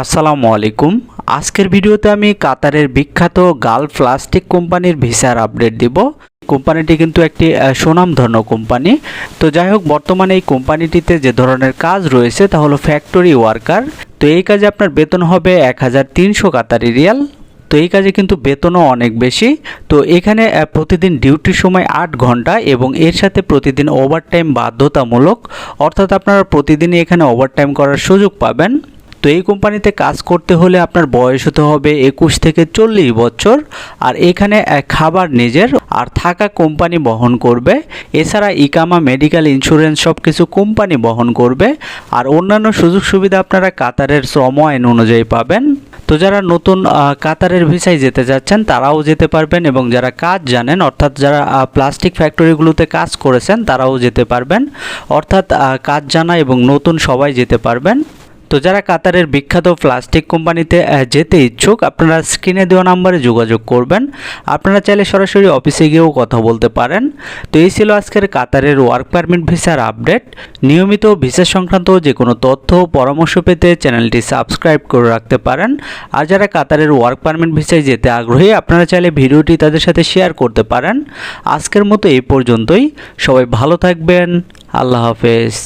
আসসালামু আলাইকুম। আজকের ভিডিওতে আমি কাতারের বিখ্যাত গাল প্লাস্টিক কোম্পানির ভিসার আপডেট দিব। কোম্পানিটি কিন্তু একটি সুনামধন্য কোম্পানি। তো যাই হোক, বর্তমানে এই কোম্পানিটিতে যে ধরনের কাজ রয়েছে তা হলো ফ্যাক্টরি ওয়ার্কার তো এই কাজে আপনার বেতন হবে এক হাজার তিনশো কাতারি রিয়াল। তো এই কাজে কিন্তু বেতনও অনেক বেশি। তো এখানে প্রতিদিন ডিউটির সময় আট ঘণ্টা এবং এর সাথে প্রতিদিন ওভারটাইম বাধ্যতামূলক। অর্থাৎ আপনারা প্রতিদিনই এখানে ওভারটাইম করার সুযোগ পাবেন। তো এই কোম্পানিতে কাজ করতে হলে আপনার বয়স হতে হবে একুশ থেকে চল্লিশ বছর, আর এখানে খাবার নিজের, আর থাকা কোম্পানি বহন করবে। এছাড়া ইকামা মেডিকেল ইন্স্যুরেন্স সব কিছু কোম্পানি বহন করবে, আর অন্যান্য সুযোগ সুবিধা আপনারা কাতারের শ্রম আইন অনুযায়ী পাবেন। তো যারা নতুন কাতারের ভিসায় যেতে যাচ্ছেন, তারাও যেতে পারবেন এবং যারা কাজ জানেন, অর্থাৎ যারা প্লাস্টিক ফ্যাক্টরিগুলোতে কাজ করেছেন, তারাও যেতে পারবেন। অর্থাৎ কাজ জানা এবং নতুন সবাই যেতে পারবেন। তো যারা কাতারের বিখ্যাত প্লাস্টিক কোম্পানিতে যেতে ইচ্ছুক, আপনারা স্ক্রিনে দেওয়া নাম্বারে যোগাযোগ করবেন। আপনারা চাইলে সরাসরি অফিসে গিয়েও কথা বলতে পারেন। তো এই ছিল আজকের কাতারের ওয়ার্ক পারমিট ভিসার আপডেট নিয়মিত ভিসা সংক্রান্ত যে কোনো তথ্য পরামর্শ পেতে চ্যানেলটি সাবস্ক্রাইব করে রাখতে পারেন। আর যারা কাতারের ওয়ার্ক পারমিট ভিসায় যেতে আগ্রহী, আপনারা চাইলে ভিডিওটি তাদের সাথে শেয়ার করতে পারেন। আজকের মতো এই পর্যন্তই। সবাই ভালো থাকবেন। আল্লাহ হাফেজ।